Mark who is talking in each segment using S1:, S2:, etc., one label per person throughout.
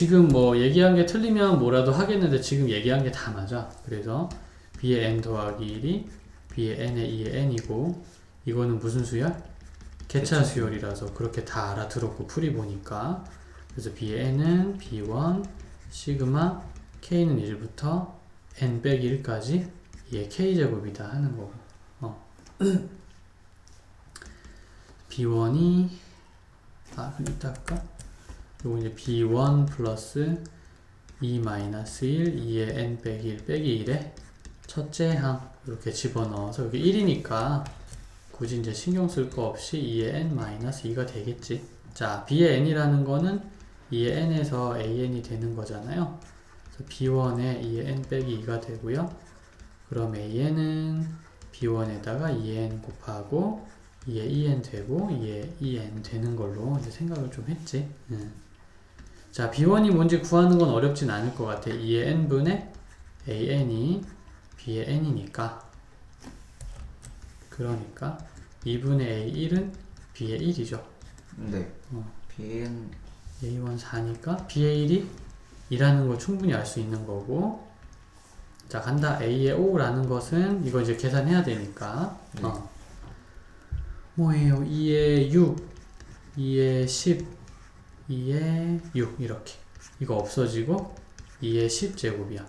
S1: 지금 뭐 얘기한 게 틀리면 뭐라도 하겠는데 지금 얘기한 게 다 맞아. 그래서 b의 n 더하기 1이 b의 n의 2의 n이고 이거는 무슨 수야? 개차 수열이라서 그렇게 다 알아들었고 풀이 보니까 그래서 b의 n은 b1 시그마 k는 1부터 n 빼기 1까지 얘 k제곱이다 하는 거고 어. b1이 아 그럼 이따 할까? 요거 이제 b1 플러스 2 마이너스 1 2의 n 빼기 1 빼기 1에 첫째 항 이렇게 집어넣어서 여기 1이니까 굳이 이제 신경 쓸 거 없이 2의 n 마이너스 2가 되겠지. 자 b의 n이라는 거는 2의 n에서 an이 되는 거잖아요. 그래서 b1에 2의 n 빼기 2가 되고요. 그럼 an은 b1에다가 2n 곱하고 2의 2n 되고 2의 2n 되는 걸로 이제 생각을 좀 했지. 음. 자, B1이 뭔지 구하는 건 어렵진 않을 것 같아. 2의 n분의 an이 b의 n이니까. 그러니까 2분의 a1은 b의 1이죠.
S2: 네.
S1: 어.
S2: bn
S1: a1 4니까 b의 1이 2라는 걸 충분히 알 수 있는 거고. 자, 간다. a의 5라는 것은 이거 이제 계산해야 되니까.
S2: 네.
S1: 어. 뭐예요? 2의 6, 2의 10, 2의 6 이렇게. 이거 없어지고 2의 10제곱이야.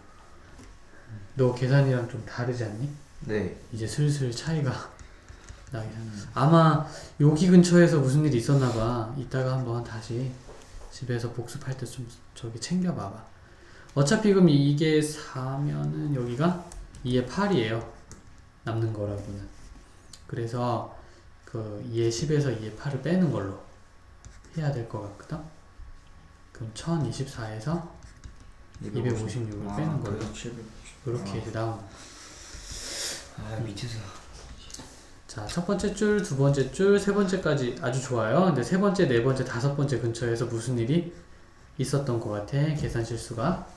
S1: 너 계산이랑 좀 다르지 않니?
S2: 네.
S1: 이제 슬슬 차이가 나기 아마 여기 근처에서 무슨 일이 있었나 봐. 이따가 한번 다시 집에서 복습할 때 좀 저기 챙겨봐봐. 어차피 그럼 이게 4면은 여기가 2의 8이에요. 남는 거라고는. 그래서 그 2의 10에서 2의 8을 빼는 걸로 해야 될 것 같거든 그럼 1024에서 256을
S2: 아,
S1: 빼는
S2: 그래서 700.
S1: 이렇게
S2: 아.
S1: 이제 나오는
S2: 아 밑에서
S1: 자, 첫 번째 줄, 두 번째 줄, 세 번째까지 아주 좋아요. 근데 세 번째, 네 번째, 다섯 번째 근처에서 무슨 일이 있었던 것 같아. 계산 실수가.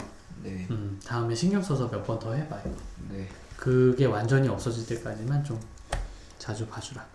S2: 네.
S1: 음, 다음에 신경 써서 몇 번 더 해봐요.
S2: 네.
S1: 그게 완전히 없어질 때까지만 좀 자주 봐주라.